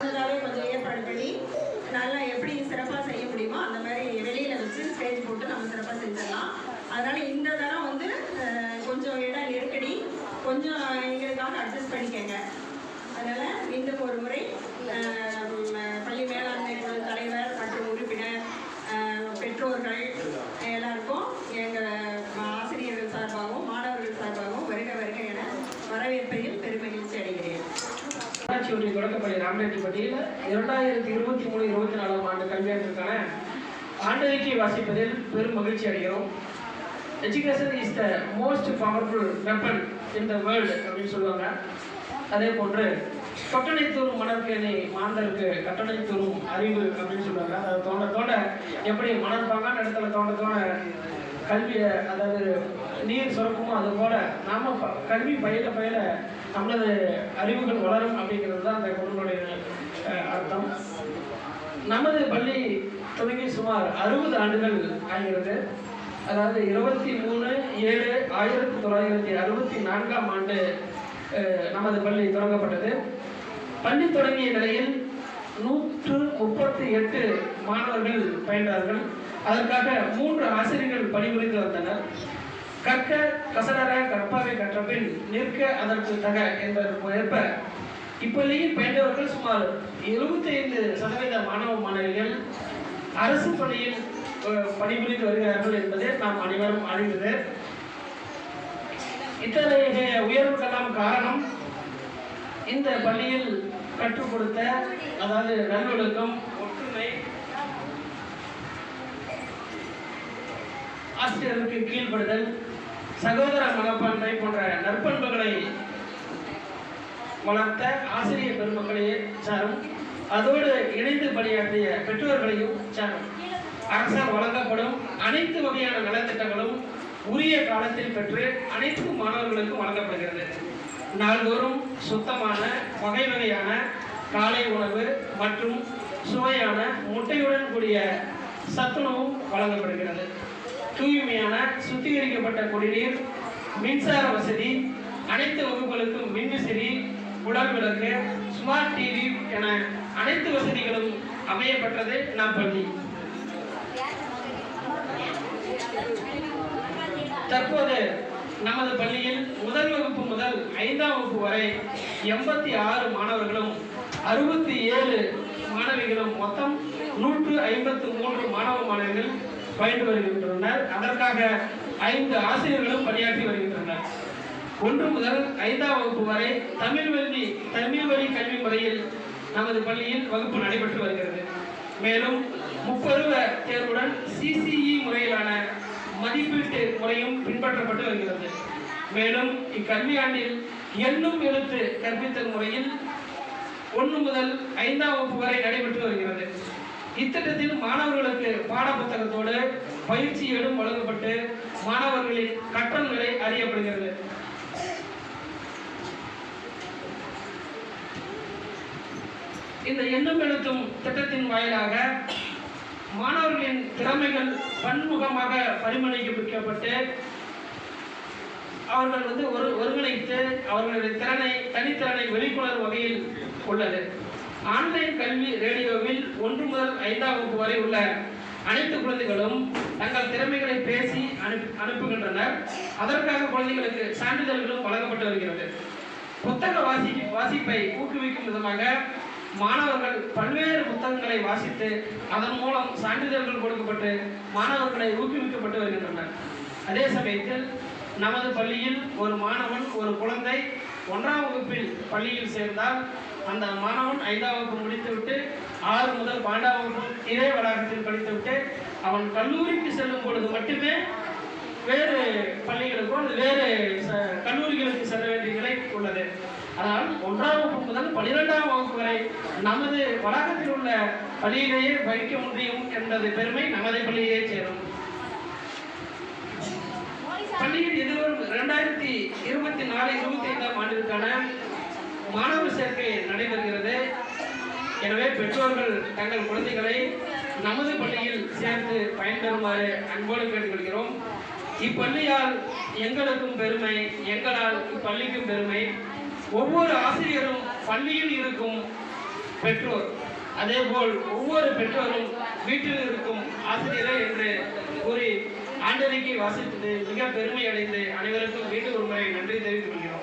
முன்னதாகவே கொஞ்சம் ஏற்பாடு பண்ணி நல்லா எப்படி சிறப்பாக செய்ய முடியுமோ அந்த மாதிரி வெளியில் வச்சு ஸ்டேஜ் போட்டு நம்ம சிறப்பாக செஞ்சிடலாம். அதனால் இந்த தரம் வந்து கொஞ்சம் இடம் நெருக்கடி கொஞ்சம் எங்களுக்காக அட்ஜஸ்ட் பண்ணிக்கங்க. அதனால் மீண்டும் ஒரு முறை பள்ளி மேலாண்மை குழு தலைவர் மற்றும் உறுப்பினர் பெற்றோர்கள் கல்லூரி தொடக்கப்பள்ளி ராமரெட்டிப்பட்டியில் இரண்டாயிரத்தி இருபத்தி மூணு இருபத்தி நாலாம் ஆண்டு கல்வியாண்டிற்கான ஆண்டறிக்கை வாசிப்பதில் பெரும் மகிழ்ச்சி அடைகிறோம். Education is the most powerful weapon in the world அப்படின்னு சொல்லுவாங்க. அதே போன்று கொட்டனை தூரும் மணற்கேணி மாந்தருக்கு கட்டணை தூரும் அறிவு அப்படின்னு சொல்லுவாங்க. அதை தோண்ட தோண்ட எப்படி மணற்பாங்கான இடத்துல தோண்ட தோண்ட கல்வியை அதாவது நீர் சுரக்குமோ அது போல நாம ப- கல்வி பயில பயில நம்மளது அறிவுகள் வளரும் அப்படிங்கிறது தான் அந்த குரலுடைய அர்த்தம். நமது பள்ளி தொடங்கி சுமார் அறுபது ஆண்டுகள் ஆகிறது. அதாவது இருபத்தி மூணு ஏழு ஆயிரத்தி தொள்ளாயிரத்தி அறுபத்தி நான்காம் ஆண்டு நமது பள்ளி தொடங்கப்பட்டது. பள்ளி தொடங்கிய நிலையில் நூற்று முப்பத்தி எட்டு மாணவர்கள் பயின்றார்கள். அதற்காக மூன்று ஆசிரியர்கள் பணிபுரிந்து வந்தனர். கற்க கசடர கற்பாவை கற்றபின் நிற்க அதற்கு தக என்பதற்கு ஏற்ப இப்பள்ளியில் பயின்றவர்கள் சுமார் 75% சதவீத மாணவ மாணவிகள் அரசு பணியில் பணிபுரிந்து வருகிறார்கள் என்பதை நாம் அனைவரும் அறிந்தது. இத்தகைய உயர்வுக்கெல்லாம் காரணம் இந்த பள்ளியில் கற்றுக் கொடுத்த அதாவது நல்லொழுக்கம் ஒற்றுமை ஆசிரியருக்கு கீழ்படுதல் சகோதர மனப்பான்மை போன்ற நற்பண்புகளை வளர்த்த ஆசிரியர் பெருமக்களையே சாரும் அதோடு இணைந்து பணியாற்றிய பெற்றோர்களையும் சாரும். அரசால் வழங்கப்படும் அனைத்து வகையான நலத்திட்டங்களும் உரிய காலத்தில் பெற்று அனைத்து மாணவர்களுக்கும் வழங்கப்படுகிறது. நாள்தோறும் சுத்தமான வகை வகையான காலை உணவு மற்றும் சுவையான முட்டையுடன் கூடிய சத்துணவும் வழங்கப்படுகிறது. தூய்மையான சுத்திகரிக்கப்பட்ட குடிநீர் மின்சார வசதி அனைத்து வகுப்புகளுக்கும் மின்விசிறி உடல் விளக்கு ஸ்மார்ட் டிவி என அனைத்து வசதிகளும் அமையப்பட்டது நம் பள்ளி தற்போது நமது பள்ளியில் முதல் வகுப்பு முதல் ஐந்தாம் வகுப்பு வரை எண்பத்தி ஆறு மாணவர்களும் அறுபத்தி ஏழு மாணவிகளும் மொத்தம் நூற்று ஐம்பத்து மூன்று மாணவ மாணவிகள் பயின்று வருகின்றனர். அதற்காக ஐந்து ஆசிரியர்களும் பணியாற்றி வருகின்றனர். ஒன்று முதல் ஐந்தாம் வகுப்பு வரை தமிழ் வழி தமிழ் வழி கல்வி முறையில் நமது பள்ளியில் வகுப்பு நடைபெற்று வருகிறது. மேலும் முப்பருவ தேர்வுடன் சிசிஇ முறையிலான மதிப்பீட்டு முறையும் பின்பற்றப்பட்டு வருகிறது. மேலும் இக்கல்வியாண்டில் எண்ணும் எழுத்து கற்பித்தல் முறையில் ஒன்று முதல் ஐந்தாம் வகுப்பு வரை நடைபெற்று வருகிறது. இத்திட்டத்தில் மாணவர்களுக்கு பாடப்புத்தகத்தோடு புத்தகத்தோடு ஏடும் வழங்கப்பட்டு மாணவர்களின் கட்டணங்களை அறியப்படுகிறது. இந்த எண்ணும் எழுத்தும் திட்டத்தின் வாயிலாக மாணவர்களின் திறமைகள் பன்முகமாக பரிமளிக்கப்பட்டு அவர்கள் வந்து ஒரு ஒருங்கிணைத்து அவர்களுடைய திறனை தனித்திறனை வெளிக்கொணரும் வகையில் உள்ளது. ஆன்லைன் கல்வி ரேடியோவில் ஒன்று முதல் ஐந்தாம் வகுப்பு வரை உள்ள அனைத்து குழந்தைகளும் தங்கள் திறமைகளை பேசி அனுப்பி அனுப்புகின்றனர். அதற்காக குழந்தைகளுக்கு சான்றிதழ்களும் வழங்கப்பட்டு வருகிறது. புத்தக வாசி வாசிப்பை ஊக்குவிக்கும் விதமாக மாணவர்கள் பல்வேறு புத்தகங்களை வாசித்து அதன் மூலம் சான்றிதழ்கள் கொடுக்கப்பட்டு மாணவர்களை ஊக்குவிக்கப்பட்டு வருகின்றனர். அதே சமயத்தில் நமது பள்ளியில் ஒரு மாணவன் ஒரு குழந்தை ஒன்றாம் வகுப்பில் பள்ளியில் சேர்ந்தால் அந்த மாணவன் ஐந்தாம் வகுப்பு முடித்துவிட்டு ஆறு முதல் பன்னெண்டாம் வகுப்பு இதே வளாகத்தில் படித்துவிட்டு அவன் கல்லூரிக்கு செல்லும் பொழுது மட்டுமே வேறு பள்ளிகளுக்கோ அல்லது வேறு ச- கல்லூரிகளுக்கு செல்ல வேண்டிய நிலை உள்ளது. அதனால் ஒன்றாம் வகுப்பு முதல் பனிரெண்டாம் வகுப்பு வரை நமது வளாகத்தில் உள்ள பள்ளியிலேயே படிக்க முடியும் என்பது பெருமை. நமது பள்ளியிலே சேரும் பள்ளியில் ரெண்டாயிரத்தி இருபத்தி நாலு இருபத்தி ஐந்தாம் ஆண்டிற்கான மாணவர் சேர்க்கை நடைபெறுகிறது. எனவே பெற்றோர்கள் தங்கள் குழந்தைகளை நமது பள்ளியில் சேர்த்து பயன்பெறுமாறு அன்போடு கேட்டுக்கொள்கிறோம். இப்பள்ளியால் எங்களுக்கும் பெருமை எங்களால் இப்பள்ளிக்கும் பெருமை. ஒவ்வொரு ஆசிரியரும் பள்ளியில் இருக்கும் பெற்றோர் அதேபோல் ஒவ்வொரு பெற்றோரும் வீட்டில் இருக்கும் ஆசிரியரே என்று கூறி ஆண்டனைக்கு வாசித்தது மிக பெருமை அடைந்து அனைவருக்கும் மீண்டும் ஒரு முறை நன்றி தெரிவித்துக் கொள்கிறோம்.